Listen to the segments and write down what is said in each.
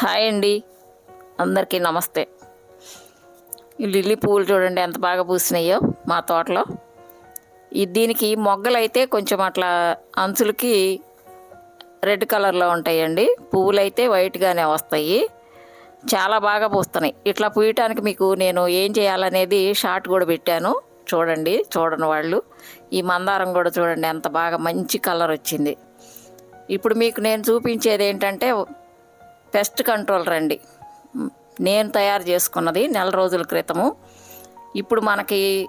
Hi అండి. అందరికీ నమస్తే. ఈ లిల్లీ పువ్వులు చూడండి ఎంత బాగా పూసినాయో మా తోటలో. ఈ దీనికి మొగ్గలైతే కొంచెం అట్లా అంచులకి రెడ్ కలర్లో ఉంటాయండి. పువ్వులు అయితే వైట్గానే వస్తాయి. చాలా బాగా పూస్తున్నాయి. ఇట్లా పూయటానికి మీకు నేను ఏం చేయాలనేది షార్ట్ కూడా పెట్టాను. చూడండి చూడని వాళ్ళు. ఈ మందారం కూడా చూడండి ఎంత బాగా మంచి కలర్ వచ్చింది. ఇప్పుడు మీకు నేను చూపించేది ఏంటంటే పెస్ట్ కంట్రోల్ రండి. నేను తయారు చేసుకున్నది నెల రోజుల క్రితము. ఇప్పుడు మనకి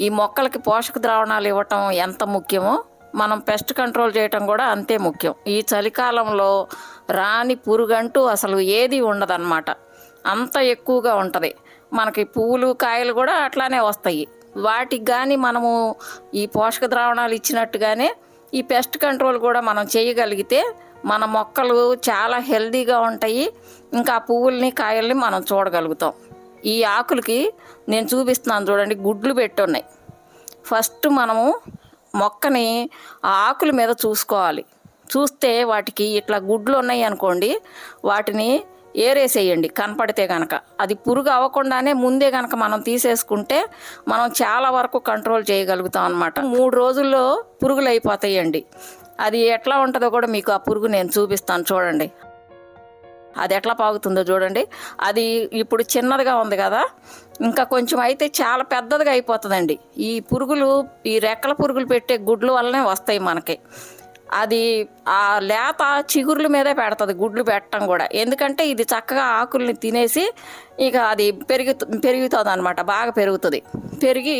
ఈ మొక్కలకి పోషక ద్రావణాలు ఇవ్వటం ఎంత ముఖ్యమో మనం పెస్ట్ కంట్రోల్ చేయటం కూడా అంతే ముఖ్యం. ఈ చలికాలంలో రాని పురుగంటూ అసలు ఏది ఉండదన్నమాట. అంత ఎక్కువగా ఉంటుంది. మనకి పువ్వులు కాయలు కూడా అట్లానే వస్తాయి. వాటికి కానీ మనము ఈ పోషక ద్రావణాలు ఇచ్చినట్టుగానే ఈ పెస్ట్ కంట్రోల్ కూడా మనం చేయగలిగితే మన మొక్కలు చాలా హెల్దీగా ఉంటాయి. ఇంకా ఆ పువ్వుల్ని కాయల్ని మనం చూడగలుగుతాం. ఈ ఆకులకి నేను చూపిస్తున్నాను చూడండి గుడ్లు పెట్టున్నాయి. ఫస్ట్ మనము మొక్కని ఆ ఆకుల మీద చూసుకోవాలి. చూస్తే వాటికి ఇట్లా గుడ్లు ఉన్నాయి అనుకోండి వాటిని ఏరేసేయండి. కనపడితే కనుక అది పురుగు అవ్వకుండానే ముందే కనుక మనం తీసేసుకుంటే మనం చాలా వరకు కంట్రోల్ చేయగలుగుతాం అనమాట మూడు రోజుల్లో పురుగులు అయిపోతాయండి. అది ఎట్లా ఉంటుందో కూడా మీకు ఆ పురుగు నేను చూపిస్తాను చూడండి. అది ఎట్లా పాగుతుందో చూడండి. అది ఇప్పుడు చిన్నదిగా ఉంది కదా. ఇంకా కొంచెం అయితే చాలా పెద్దదిగా అయిపోతుందండి. ఈ పురుగులు ఈ రెక్కల పురుగులు పెట్టే గుడ్ల వల్లనే వస్తాయి మనకి. అది ఆ లేత చిగుర్ల మీదే పెడుతుంది గుడ్లు పెట్టడం కూడా. ఎందుకంటే ఇది చక్కగా ఆకుల్ని తినేసి ఇక అది పెరుగు పెరుగుతుంది అనమాట బాగా పెరుగుతుంది. పెరిగి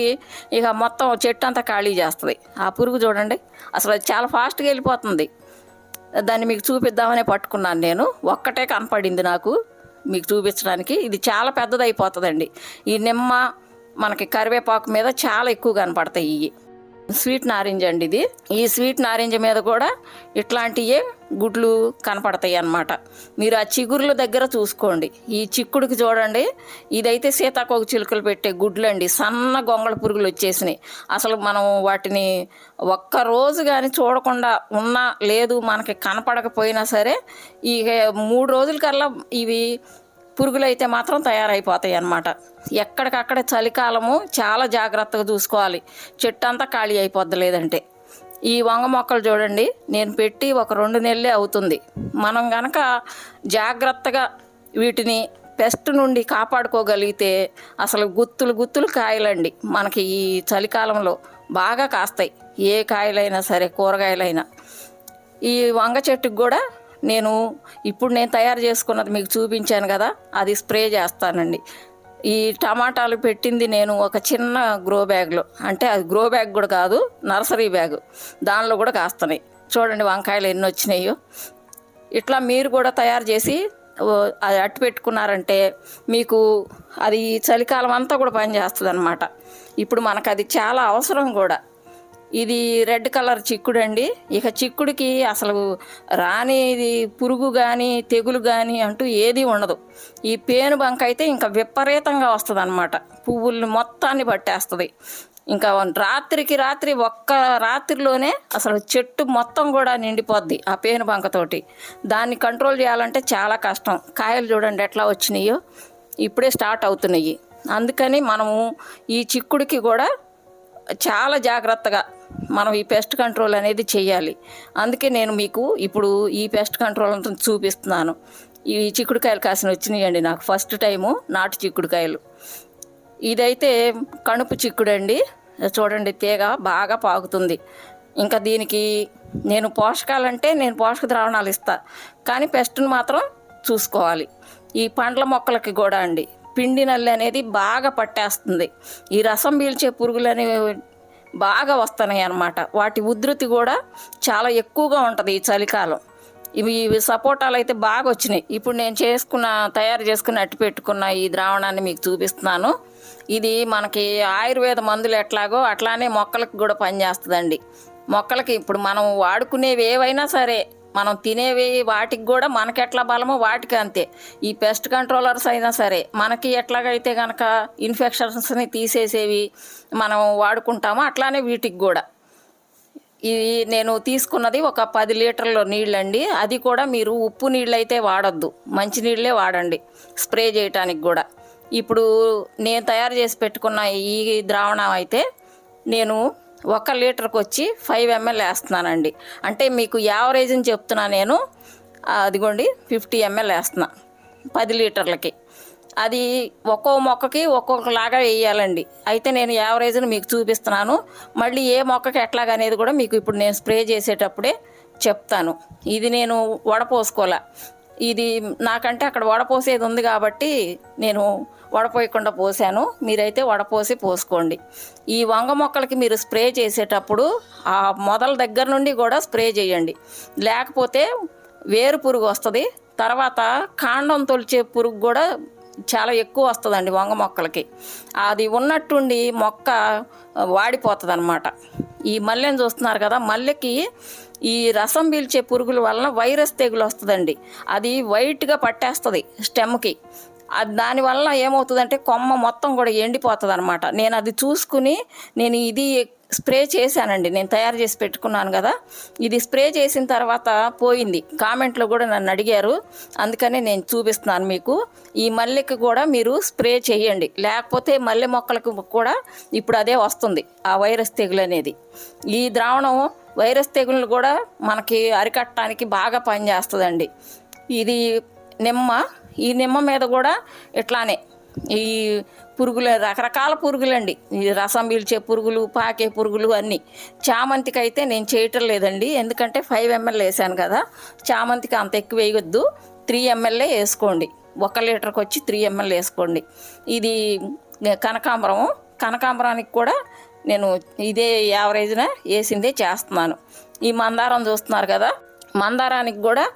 ఇక మొత్తం చెట్టు అంతా ఖాళీ చేస్తుంది. ఆ పురుగు చూడండి అసలు అది చాలా ఫాస్ట్గా వెళ్ళిపోతుంది. దాన్ని మీకు చూపిద్దామనే పట్టుకున్నాను నేను. ఒక్కటే కనపడింది నాకు మీకు చూపించడానికి. ఇది చాలా పెద్దది అయిపోతుందండి ఈ నిమ్మ మనకి కరివేపాకు మీద చాలా ఎక్కువ కనపడతాయి ఇవి. స్వీట్ నారింజ అండి ఇది. ఈ స్వీట్ నారింజ మీద కూడా ఇట్లాంటివే గుడ్లు కనపడతాయి అన్నమాట. మీరు ఆ చిగురుల దగ్గర చూసుకోండి. ఈ చిక్కుడుకి చూడండి. ఇదైతే సీతాకోక చిలుకలు పెట్టే గుడ్లు అండి సన్న గొంగళ పురుగులు వచ్చేసినాయి. అసలు మనం వాటిని ఒక్క రోజు కానీ చూడకుండా ఉన్నా లేదు మనకి కనపడకపోయినా సరే ఈ మూడు రోజుల కల్లా ఇవి పురుగులు అయితే మాత్రం తయారైపోతాయి అన్నమాట. ఎక్కడికక్కడ చలికాలము చాలా జాగ్రత్తగా చూసుకోవాలి. చెట్టు అంతా ఖాళీ అయిపోద్ది లేదంటే. ఈ వంగ మొక్కలు చూడండి నేను పెట్టి ఒక రెండు నెలలే అవుతుంది. మనం గనక జాగ్రత్తగా వీటిని పెస్ట్ నుండి కాపాడుకోగలిగితే అసలు గుత్తులు గుత్తులు కాయలండి. మనకి ఈ చలికాలంలో బాగా కాస్తాయి. ఏ కాయలైనా సరే కూరగాయలైనా. ఈ వంగ చెట్టుకు కూడా నేను ఇప్పుడు నేను తయారు చేసుకున్నది మీకు చూపించాను కదా అది స్ప్రే చేస్తానండి. ఈ టమాటాలు పెట్టింది నేను ఒక చిన్న గ్రో బ్యాగ్లో అంటే అది గ్రో బ్యాగ్ కూడా కాదు నర్సరీ బ్యాగ్ దానిలో కూడా కాస్తున్నాయి. చూడండి వంకాయలు ఎన్ని వచ్చినాయో. ఇట్లా మీరు కూడా తయారు చేసి అది అట్టు పెట్టుకున్నారంటే మీకు అది చలికాలం అంతా కూడా పనిచేస్తుంది అనమాట ఇప్పుడు మనకు అది చాలా అవసరం కూడా. ఇది రెడ్ కలర్ చిక్కుడు అండి ఇక చిక్కుడికి అసలు రానిది పురుగు కానీ తెగులు కానీ అంటూ ఏది ఉండదు. ఈ పేను బంక అయితే ఇంకా విపరీతంగా వస్తుంది అనమాట పువ్వుల్ని మొత్తాన్ని పట్టేస్తుంది. ఇంకా రాత్రికి రాత్రి ఒక్క రాత్రిలోనే అసలు చెట్టు మొత్తం కూడా నిండిపోద్ది ఆ పేను బంకతోటి దాన్ని కంట్రోల్ చేయాలంటే చాలా కష్టం. కాయలు చూడండి ఎట్లా వచ్చినాయో. ఇప్పుడే స్టార్ట్ అవుతున్నాయి. అందుకని మనము ఈ చిక్కుడికి కూడా చాలా జాగ్రత్తగా మనం ఈ పెస్ట్ కంట్రోల్ అనేది చేయాలి. అందుకే నేను మీకు ఇప్పుడు ఈ పెస్ట్ కంట్రోల్ అంతా చూపిస్తున్నాను. ఈ చిక్కుడుకాయలు కాసిన వచ్చినాయండి నాకు. ఫస్ట్ టైము నాటు చిక్కుడుకాయలు. ఇదైతే కణుపు చిక్కుడండి. చూడండి తీగ బాగా పాకుతుంది. ఇంకా దీనికి నేను పోషకాలంటే నేను పోషక ద్రావణాలు ఇస్తా. కానీ పెస్ట్ని మాత్రం చూసుకోవాలి. ఈ పండ్ల మొక్కలకి కూడా అండి. పిండి నల్లి అనేది బాగా పట్టేస్తుంది. ఈ రసం పీల్చే పురుగులు అనేవి బాగా వస్తున్నాయి అన్నమాట. వాటి ఉధృతి కూడా చాలా ఎక్కువగా ఉంటుంది ఈ చలికాలం. ఇవి ఇవి సపోటాలు అయితే బాగా వచ్చినాయి. ఇప్పుడు నేను చేసుకున్న తయారు చేసుకుని అట్టి పెట్టుకున్న ఈ ద్రావణాన్ని మీకు చూపిస్తున్నాను. ఇది మనకి ఆయుర్వేద మందులు ఎట్లాగో అట్లానే మొక్కలకు కూడా పనిచేస్తుందండి. మొక్కలకి ఇప్పుడు మనం వాడుకునేవి ఏవైనా సరే మనం తినేవి వాటికి కూడా మనకి ఎట్లా బలమో వాటికి అంతే. ఈ పెస్ట్ కంట్రోలర్స్ అయినా సరే మనకి ఎట్లాగైతే కనుక ఇన్ఫెక్షన్స్ని తీసేసేవి మనం వాడుకుంటామో అట్లానే వీటికి కూడా. ఇది నేను తీసుకున్నది ఒక పది లీటర్ల నీళ్ళండి. అది కూడా మీరు ఉప్పు నీళ్ళు అయితే వాడొద్దు. మంచి నీళ్ళే వాడండి. స్ప్రే చేయటానికి కూడా. ఇప్పుడు నేను తయారు చేసి పెట్టుకున్న ఈ ద్రావణం అయితే నేను ఒక లీటర్కి వచ్చి ఫైవ్ ఎంఎల్ వేస్తున్నానండి. అంటే మీకు యావరేజ్ని చెప్తున్నా నేను. అదిగోండి ఫిఫ్టీ ఎంఎల్ వేస్తున్నా పది లీటర్లకి. అది ఒక్కో మొక్కకి ఒక్కొక్కలాగా వేయాలండి. అయితే నేను యావరేజ్ని మీకు చూపిస్తున్నాను. మళ్ళీ ఏ మొక్కకి ఎట్లాగనేది కూడా మీకు ఇప్పుడు నేను స్ప్రే చేసేటప్పుడే చెప్తాను. ఇది నేను వడపోసుకోలే. ఇది నాకంటే అక్కడ వడపోసేది ఉంది కాబట్టి నేను వడపోయకుండా పోసాను. మీరైతే వడపోసి పోసుకోండి. ఈ వంగ మొక్కలకి మీరు స్ప్రే చేసేటప్పుడు ఆ మొదల దగ్గర నుండి కూడా స్ప్రే చేయండి. లేకపోతే వేరు పురుగు వస్తుంది. తర్వాత కాండం తొలిచే పురుగు కూడా చాలా ఎక్కువ వస్తుందండి వంగ మొక్కలకి. అది ఉన్నట్టుండి మొక్క వాడిపోతుంది అనమాట ఈ మల్లెని చూస్తున్నారు కదా మల్లెకి ఈ రసం పీల్చే పురుగుల వలన వైరస్ తెగులు వస్తుందండి. అది వైట్గా పట్టేస్తుంది స్టెమ్కి అది దానివల్ల ఏమవుతుందంటే కొమ్మ మొత్తం కూడా ఎండిపోతుంది అనమాట నేను అది చూసుకుని నేను ఇది స్ప్రే చేశానండి. నేను తయారు చేసి పెట్టుకున్నాను కదా. ఇది స్ప్రే చేసిన తర్వాత పోయింది. కామెంట్లో కూడా నన్ను అడిగారు. అందుకనే నేను చూపిస్తున్నాను మీకు. ఈ మల్లెకి కూడా మీరు స్ప్రే చేయండి. లేకపోతే మల్లె మొక్కలకు కూడా ఇప్పుడు అదే వస్తుంది. ఆ వైరస్ తెగులు అనేది. ఈ ద్రావణం వైరస్ తెగులను కూడా మనకి అరికట్టడానికి బాగా పనిచేస్తుందండి. ఇది నిమ్మ. ఈ నిమ్మ మీద కూడా ఇట్లానే ఈ పురుగులు రకరకాల పురుగులండి. ఈ రసం పీల్చే పురుగులు పాకే పురుగులు అన్నీ. చామంతికి అయితే నేను చేయటం లేదండి. ఎందుకంటే ఫైవ్ ఎంఎల్ వేసాను కదా. చామంతికి అంత ఎక్కువ వేయొద్దు. త్రీ ఎంఎల్ఏ వేసుకోండి. ఒక లీటర్కి వచ్చి త్రీ ఎంఎల్ వేసుకోండి. ఇది కనకాంబరం. కనకాంబరానికి కూడా నేను ఇదే యావరేజ్న వేసిందే చేస్తున్నాను. ఈ మందారం చూస్తున్నారు కదా. మందారానికి కూడా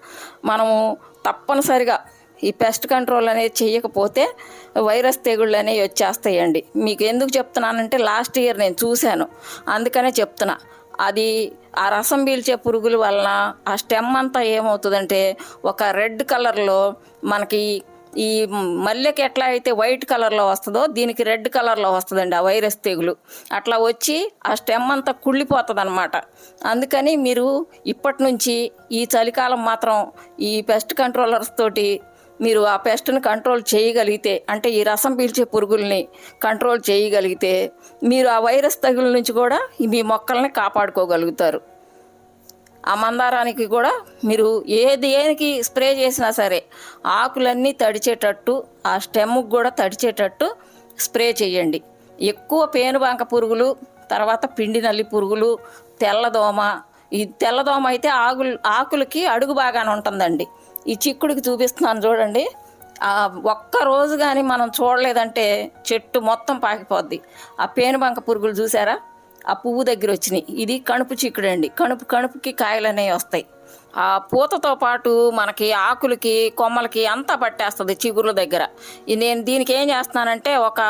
మనము తప్పనిసరిగా ఈ పెస్ట్ కంట్రోల్ అనేది చేయకపోతే వైరస్ తెగుళ్ళు అనేవి వచ్చేస్తాయండి. మీకు ఎందుకు చెప్తున్నానంటే లాస్ట్ ఇయర్ నేను చూశాను. అందుకనే చెప్తున్నా. అది ఆ రసం పీల్చే పురుగుల వలన ఆ స్టెమ్ అంతా ఏమవుతుందంటే ఒక రెడ్ కలర్లో మనకి ఈ మల్లెకి ఎట్లా అయితే వైట్ కలర్లో వస్తుందో దీనికి రెడ్ కలర్లో వస్తుందండి ఆ వైరస్ తెగులు. అట్లా వచ్చి ఆ స్టెమ్ అంతా కుళ్ళిపోతుంది అనమాట అందుకని మీరు ఇప్పటి నుంచి ఈ చలికాలం మాత్రం ఈ పెస్ట్ కంట్రోలర్స్ తోటి మీరు ఆ పెస్ట్ని కంట్రోల్ చేయగలిగితే అంటే ఈ రసం పీల్చే పురుగుల్ని కంట్రోల్ చేయగలిగితే మీరు ఆ వైరస్ తగుల నుంచి కూడా మీ మొక్కల్ని కాపాడుకోగలుగుతారు. ఆ మందారానికి కూడా మీరు ఏ దేనికి స్ప్రే చేసినా సరే ఆకులన్నీ తడిచేటట్టు ఆ స్టెమ్కి కూడా తడిచేటట్టు స్ప్రే చేయండి. ఎక్కువ పేనుబంక పురుగులు తర్వాత పిండి నల్లి పురుగులు తెల్లదోమ ఈ తెల్లదోమ అయితే ఆకులు ఆకులకి అడుగు బాగానే ఉంటుందండి. ఈ చిక్కుడికి చూపిస్తున్నాను చూడండి. ఒక్క రోజు కానీ మనం చూడలేదంటే చెట్టు మొత్తం పాకిపోద్ది. ఆ పేనుబంక పురుగులు చూసారా? ఆ పువ్వు దగ్గర వచ్చినాయి. ఇది కణుపు చిక్కుడు అండి. కణుపు కణుపుకి కాయలు అనేవి వస్తాయి. ఆ పూతతో పాటు మనకి ఆకులకి కొమ్మలకి అంతా పట్టేస్తుంది చిగురుల దగ్గర. నేను దీనికి ఏం చేస్తున్నానంటే ఒక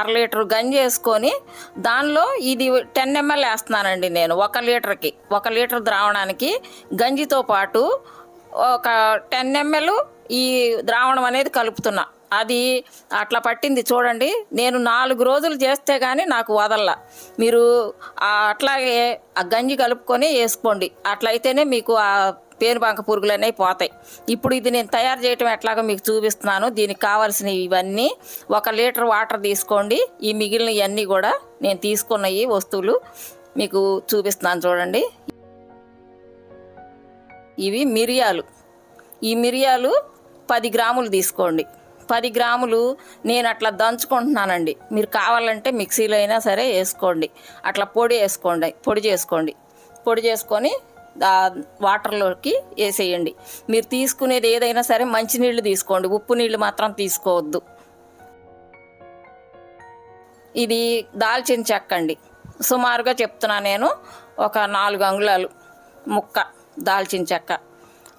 అర లీటర్ గంజి వేసుకొని దానిలో ఇది టెన్ ఎంఎల్ వేస్తున్నానండి నేను ఒక లీటర్కి. ఒక లీటర్ ద్రావణానికి గంజితో పాటు ఒక టెన్ ఎంఎల్ ఈ ద్రావణం అనేది కలుపుతున్నా. అది అట్లా పట్టింది చూడండి. నేను నాలుగు రోజులు చేస్తే కానీ నాకు వదల్లా. మీరు అట్లాగే ఆ గంజి కలుపుకొని వేసుకోండి. అట్లయితేనే మీకు ఆ పేనుబంక పురుగులు అనేవి పోతాయి. ఇప్పుడు ఇది నేను తయారు చేయటం ఎట్లాగో మీకు చూపిస్తున్నాను. దీనికి కావాల్సినవి ఇవన్నీ ఒక లీటర్ వాటర్ తీసుకోండి. ఈ మిగిలిన ఇవన్నీ కూడా నేను తీసుకున్న ఈ వస్తువులు మీకు చూపిస్తున్నాను చూడండి. ఇవి మిరియాలు. ఈ మిరియాలు పది గ్రాములు తీసుకోండి. పది గ్రాములు నేను అట్లా దంచుకుంటున్నానండి. మీరు కావాలంటే మిక్సీలో అయినా సరే వేసుకోండి. అట్లా పొడి వేసుకోండి. పొడి చేసుకోండి. పొడి చేసుకొని వాటర్లోకి వేసేయండి. మీరు తీసుకునేది ఏదైనా సరే మంచినీళ్ళు తీసుకోండి. ఉప్పు నీళ్ళు మాత్రం తీసుకోవద్దు. ఇది దాల్చిన చెక్క అండి. సుమారుగా చెప్తున్నా నేను ఒక నాలుగు అంగుళాలు. ముక్క. దాల్చిన చెక్క.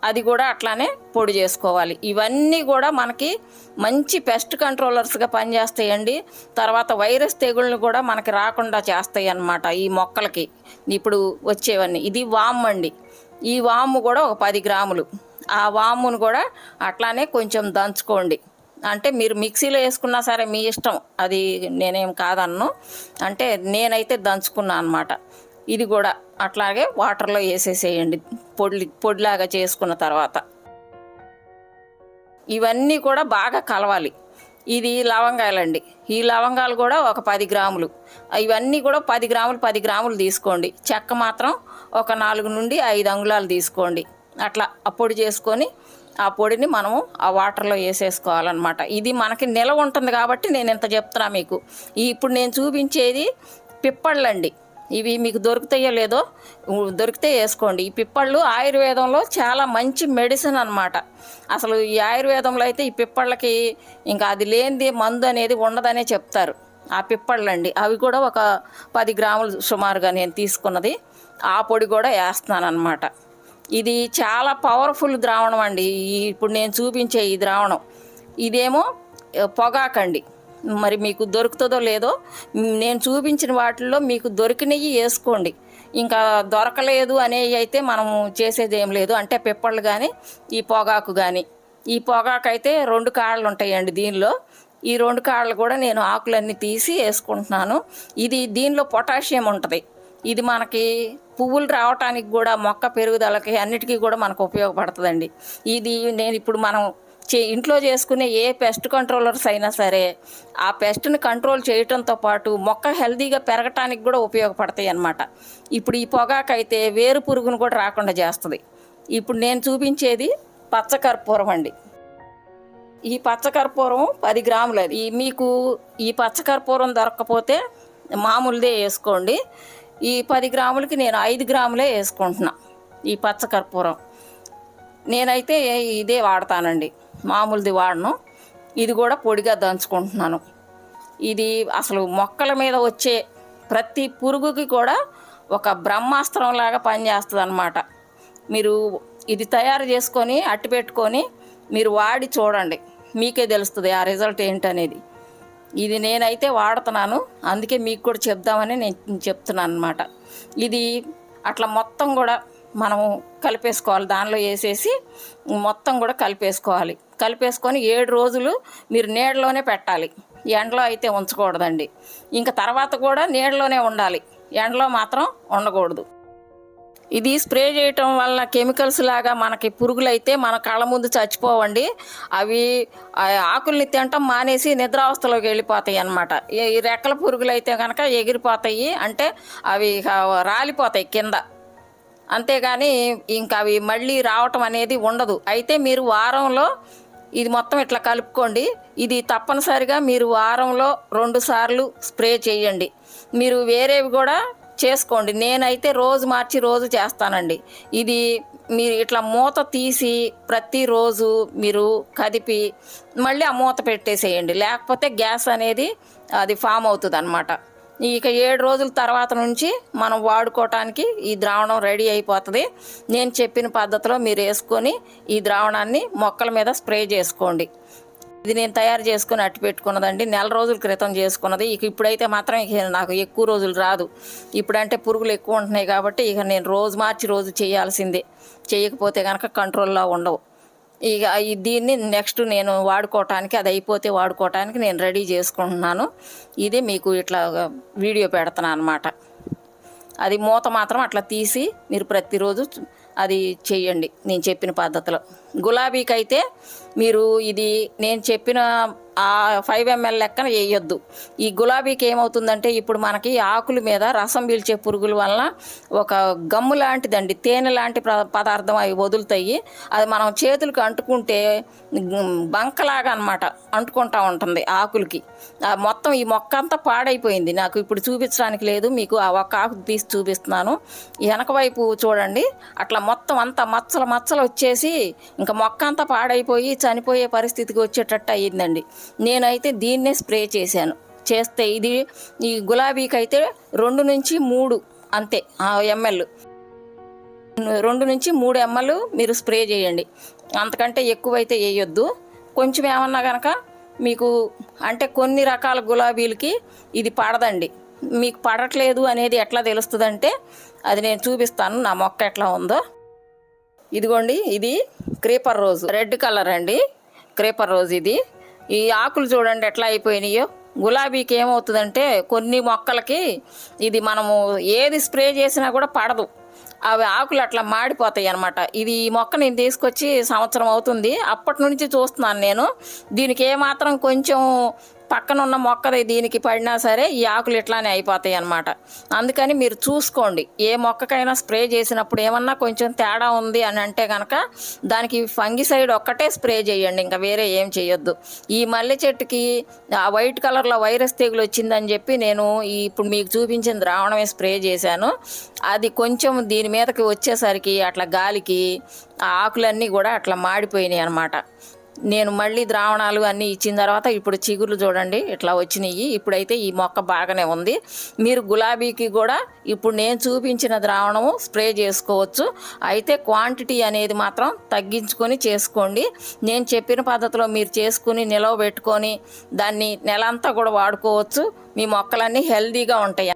అది కూడా అట్లానే పొడి చేసుకోవాలి. ఇవన్నీ కూడా మనకి మంచి పెస్ట్ కంట్రోలర్స్గా పనిచేస్తాయండి. తర్వాత వైరస్ తెగుళ్ళని కూడా మనకి రాకుండా చేస్తాయి అన్నమాట ఈ మొక్కలకి. ఇప్పుడు వచ్చేవన్నీ. ఇది వామ్ అండి. ఈ వాము కూడా ఒక పది గ్రాములు. ఆ వామును కూడా అట్లానే కొంచెం దంచుకోండి. అంటే మీరు మిక్సీలో వేసుకున్నా సరే మీ ఇష్టం. అది నేనేం కాదన్ను. అంటే నేనైతే దంచుకున్నా అనమాట ఇది కూడా అట్లాగే వాటర్లో వేసేసేయండి. పొడి పొడిలాగా చేసుకున్న తర్వాత. ఇవన్నీ కూడా బాగా కలవాలి. ఇది లవంగాలండి. ఈ లవంగాలు కూడా ఒక పది గ్రాములు. ఇవన్నీ కూడా పది గ్రాములు పది గ్రాములు తీసుకోండి. చెక్క మాత్రం ఒక నాలుగు నుండి ఐదు అంగుళాలు తీసుకోండి. అట్లా ఆ పొడి చేసుకొని ఆ పొడిని మనము ఆ వాటర్లో వేసేసుకోవాలన్నమాట. ఇది మనకి నిలవ ఉంటుంది కాబట్టి నేను ఇంత చెప్తున్నా మీకు. ఇప్పుడు నేను చూపించేది పిప్పళ్ళండి. ఇవి మీకు దొరుకుతాయో లేదో దొరికితే వేసుకోండి. ఈ పిప్పళ్ళు ఆయుర్వేదంలో చాలా మంచి మెడిసిన్ అన్నమాట. అసలు ఈ ఆయుర్వేదంలో అయితే ఈ పిప్పళ్ళకి ఇంకా అది లేనిది మందు అనేది ఉండదనే చెప్తారు. ఆ పిప్పళ్ళండి. అవి కూడా ఒక పది గ్రాములు సుమారుగా నేను తీసుకున్నది. ఆ పొడి కూడా వేస్తున్నాను అనమాట ఇది చాలా పవర్ఫుల్ ద్రావణం అండి. ఇప్పుడు నేను చూపించే ఈ ద్రావణం. ఇదేమో పొగాకండి. మరి మీకు దొరుకుతుందో లేదో నేను చూపించిన వాటిల్లో మీకు దొరికినవి వేసుకోండి. ఇంకా దొరకలేదు అనేవి అయితే మనం చేసేది ఏం లేదు. అంటే పిప్పళ్ళు కానీ ఈ పొగాకు కానీ ఈ పొగాకు అయితే రెండు కాళ్ళు ఉంటాయండి దీనిలో. ఈ రెండు కాళ్ళు కూడా నేను ఆకులన్నీ తీసి వేసుకుంటున్నాను. ఇది దీనిలో పొటాషియం ఉంటుంది. ఇది మనకి పువ్వులు రావటానికి కూడా మొక్క పెరుగుదలకి అన్నిటికీ కూడా మనకు ఉపయోగపడుతుందండి. ఇది నేను ఇప్పుడు మనం ఇంట్లో చేసుకునే ఏ పెస్ట్ కంట్రోలర్స్ అయినా సరే ఆ పెస్ట్ని కంట్రోల్ చేయటంతో పాటు మొక్క హెల్దీగా పెరగటానికి కూడా ఉపయోగపడతాయి అన్నమాట. ఇప్పుడు ఈ పొగాకైతే వేరు పురుగును కూడా రాకుండా చేస్తుంది. ఇప్పుడు నేను చూపించేది పచ్చకర్పూరం అండి. ఈ పచ్చకర్పూరం పది గ్రాములు అది. ఈ మీకు ఈ పచ్చకర్పూరం దొరకకపోతే మామూలుదే వేసుకోండి. ఈ పది గ్రాములకి నేను ఐదు గ్రాములే వేసుకుంటున్నా ఈ పచ్చకర్పూరం. నేనైతే ఇదే వాడతానండి. మామూలుది వాడను. ఇది కూడా పొడిగా దంచుకుంటున్నాను. ఇది అసలు మొక్కల మీద వచ్చే ప్రతి పురుగుకి కూడా ఒక బ్రహ్మాస్త్రం లాగా పనిచేస్తుంది అనమాట మీరు ఇది తయారు చేసుకొని అట్టి పెట్టుకొని మీరు వాడి చూడండి. మీకే తెలుస్తుంది ఆ రిజల్ట్ ఏంటనేది. ఇది నేనైతే వాడుతున్నాను. అందుకే మీకు కూడా చెప్దామని నేను చెప్తున్నాను అనమాట ఇది అట్లా మొత్తం కూడా మనము కలిపేసుకోవాలి. దానిలో వేసేసి మొత్తం కూడా కలిపేసుకోవాలి. కలిపేసుకొని ఏడు రోజులు మీరు నీడలోనే పెట్టాలి. ఎండలో అయితే ఉంచకూడదండి. ఇంకా తర్వాత కూడా నీడలోనే ఉండాలి. ఎండలో మాత్రం ఉండకూడదు. ఇది స్ప్రే చేయటం వల్ల కెమికల్స్ లాగా మనకి పురుగులు అయితే మన కళ్ళ ముందు చచ్చిపోవండి. అవి ఆకుల్ని తినటం మానేసి నిద్రావస్థలోకి వెళ్ళిపోతాయి అన్నమాట. ఈ రెక్కల పురుగులు అయితే కనుక ఎగిరిపోతాయి అంటే అవి రాలిపోతాయి కింద. అంతేగాని ఇంకా అవి మళ్ళీ రావటం అనేది ఉండదు. అయితే మీరు వారంలో ఇది మొత్తం ఇట్లా కలుపుకోండి. ఇది తప్పనిసరిగా మీరు వారంలో రెండు సార్లు స్ప్రే చేయండి. మీరు వేరేవి కూడా చేసుకోండి. నేనైతే రోజు మార్చి రోజు చేస్తానండి. ఇది మీరు ఇట్లా మూత తీసి ప్రతిరోజు మీరు కదిపి మళ్ళీ ఆ మూత పెట్టేసేయండి. లేకపోతే గ్యాస్ అనేది అది ఫామ్ అవుతుంది అనమాట ఇక ఏడు రోజుల తర్వాత నుంచి మనం వాడుకోవటానికి ఈ ద్రావణం రెడీ అయిపోతుంది. నేను చెప్పిన పద్ధతిలో మీరు వేసుకొని ఈ ద్రావణాన్ని మొక్కల మీద స్ప్రే చేసుకోండి. ఇది నేను తయారు చేసుకుని అట్టు పెట్టుకున్నదండి. నెల రోజుల క్రితం చేసుకున్నది. ఇక ఇప్పుడైతే మాత్రం ఇక నాకు ఎక్కువ రోజులు రాదు. ఇప్పుడంటే పురుగులు ఎక్కువ ఉంటున్నాయి కాబట్టి ఇక నేను రోజు మార్చి రోజు చేయాల్సిందే. చేయకపోతే కనుక కంట్రోల్లో ఉండవు. ఇక దీన్ని నెక్స్ట్ నేను వాడుకోవటానికి అది అయిపోతే వాడుకోవటానికి నేను రెడీ చేసుకుంటున్నాను. ఇది మీకు ఇట్లా వీడియో పెడుతున్నాను అనమాట అది మూత మాత్రం అట్లా తీసి మీరు ప్రతిరోజు అది చెయ్యండి. నేను చెప్పిన పద్ధతిలో. గులాబీకి అయితే మీరు ఇది నేను చెప్పిన ఆ ఫైవ్ ఎంఎల్ లెక్కన వేయొద్దు. ఈ గులాబీకి ఏమవుతుందంటే ఇప్పుడు మనకి ఆకుల మీద రసం పీల్చే పురుగుల వలన ఒక గమ్ము లాంటిదండి తేనె లాంటి పదార్థం అవి వదులుతాయి. అది మనం చేతులకు అంటుకుంటే బంకలాగా అనమాట అంటుకుంటా ఉంటుంది ఆకులకి. మొత్తం ఈ మొక్క అంతా పాడైపోయింది. నాకు ఇప్పుడు చూపించడానికి లేదు మీకు ఆ ఒక్క ఆకు తీసి చూపిస్తున్నాను. వెనక వైపు చూడండి అట్లా మొత్తం అంతా మచ్చలు మచ్చలు వచ్చేసి ఇంకా మొక్క అంతా పాడైపోయి చనిపోయే పరిస్థితికి వచ్చేటట్టు అయ్యిందండి. నేనైతే దీన్నే స్ప్రే చేశాను. చేస్తే ఇది ఈ గులాబీకి అయితే రెండు నుంచి మూడు అంతే ఎంఎల్. రెండు నుంచి మూడు ఎంఎల్ మీరు స్ప్రే చేయండి. అంతకంటే ఎక్కువైతే వేయొద్దు. కొంచెం ఏమన్నా కనుక మీకు అంటే కొన్ని రకాల గులాబీలకి ఇది పడదండి. మీకు పడట్లేదు అనేది ఎట్లా తెలుస్తుందంటే అది నేను చూపిస్తాను నా మొక్క ఎట్లా ఉందో. ఇదిగోండి ఇది క్రీపర్ రోజ్. రెడ్ కలర్ అండి. క్రీపర్ రోజ్ ఇది. ఈ ఆకులు చూడండి ఎట్లా అయిపోయినాయో. గులాబీకి ఏమవుతుందంటే కొన్ని మొక్కలకి ఇది మనము ఏది స్ప్రే చేసినా కూడా పడదు. అవి ఆకులు అట్లా మాడిపోతాయి అనమాట ఇది ఈ మొక్క నేను తీసుకొచ్చి సంవత్సరం అవుతుంది. అప్పటి నుంచి చూస్తున్నాను నేను. దీనికి ఏమాత్రం కొంచెం పక్కన ఉన్న మొక్కది దీనికి పడినా సరే ఈ ఆకులు ఇట్లానే అయిపోతాయి అనమాట అందుకని మీరు చూసుకోండి. ఏ మొక్కకైనా స్ప్రే చేసినప్పుడు ఏమన్నా కొంచెం తేడా ఉంది అని అంటే కనుక దానికి ఫంగిసైడ్ ఒక్కటే స్ప్రే చేయండి. ఇంకా వేరే ఏం చేయొద్దు. ఈ మల్లె చెట్టుకి ఆ వైట్ కలర్లో వైరస్ తెగులు వచ్చిందని చెప్పి నేను ఇప్పుడు మీకు చూపించిన ద్రావణమే స్ప్రే చేశాను. అది కొంచెం దీని మీదకి వచ్చేసరికి అట్లా గాలికి ఆ ఆకులన్నీ కూడా అట్లా మాడిపోయినాయి అనమాట నేను మళ్ళీ ద్రావణాలు అన్నీ ఇచ్చిన తర్వాత ఇప్పుడు చిగుర్లు చూడండి ఇట్లా వచ్చినాయి. ఇప్పుడైతే ఈ మొక్క బాగానే ఉంది. మీరు గులాబీకి కూడా ఇప్పుడు నేను చూపించిన ద్రావణము స్ప్రే చేసుకోవచ్చు. అయితే క్వాంటిటీ అనేది మాత్రం తగ్గించుకొని చేసుకోండి. నేను చెప్పిన పద్ధతిలో మీరు చేసుకుని నిలవ పెట్టుకొని దాన్ని నెలంతా కూడా వాడుకోవచ్చు. మీ మొక్కలన్నీ హెల్దీగా ఉంటాయి.